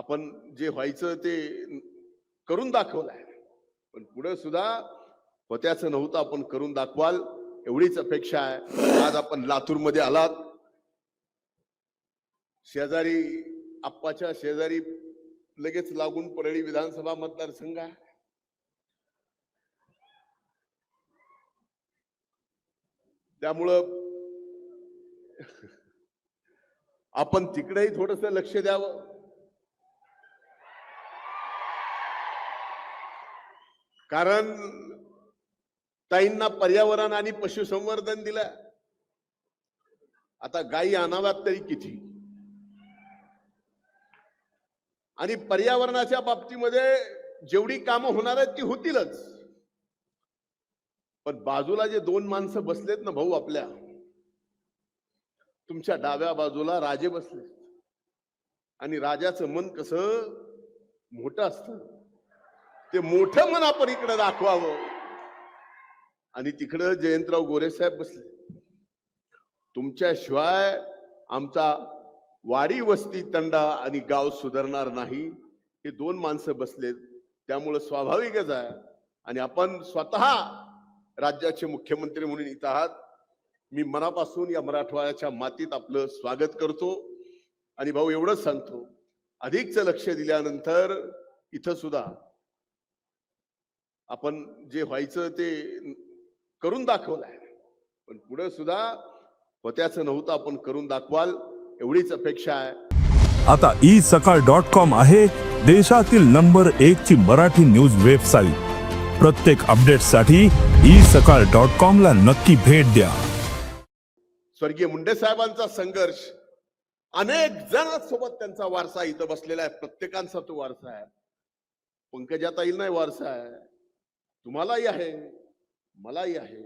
आपण जे व्हायचं ते करून दाखवलंय. पण पुढे सुद्धा होत्याचं नव्हतं आपण करून दाखवाल एवढीच अपेक्षा आहे. आज आपण लातूरमध्ये आलात. शेजारी आप्पाच्या शेजारी लगेच लागून परळी विधानसभा मतदारसंघ आहे. त्यामुळं आपण तिकडेही थोडस लक्ष द्यावं. कारण ताईंना पर्यावरण आणि पशुसंवर्धन दिलं. आता गायी आणाव्यात तरी किती? आणि पर्यावरणाच्या बाबतीमध्ये जेवढी कामं होणार आहेत ती होतीलच. पण बाजूला जे दोन माणसं बसलेत ना भाऊ आपल्या तुमच्या डाव्या बाजूला राजे बसले आणि राजाचं मन कसं मोठं असतं. ते मोठं मन आपण इकडे दाखवावं. आणि तिकडं जयंतराव गोरे साहेब बसले. तुमच्याशिवाय आमचा वाडी वस्ती तंडा आणि गाव सुधारणार नाही. हे दोन माणसं बसलेत. त्यामुळं स्वाभाविकच आहे. आणि आपण स्वतः राज्याचे मुख्यमंत्री म्हणून इथं आहात. मी मनापासून या मराठवाड्याच्या मातीत आपलं स्वागत करतो. आणि भाऊ एवढंच सांगतो. अधिकच लक्ष दिल्यानंतर इथं सुद्धा आपण जे व्हायचं ते करून दाखवलंय. पण पुढे सुद्धा होत्याचं नव्हतं आपण करून दाखवाल एवढीच अपेक्षा आहे. आता ई सकाळ डॉट कॉम आहे देशातील नंबर एक ची मराठी न्यूज वेबसाईट. प्रत्येक अपडेटसाठी ई सकाळ डॉट कॉम ला नक्की भेट द्या. स्वर्गीय मुंडे साहेबांचा संघर्ष. अनेक जणांसोबत त्यांचा वारसा इथं बसलेला आहे. प्रत्येकांचा तो वारसा आहे. पंकजाताईल नाही वारसा आहे. तुम्हालाही आहे मलाही आहे.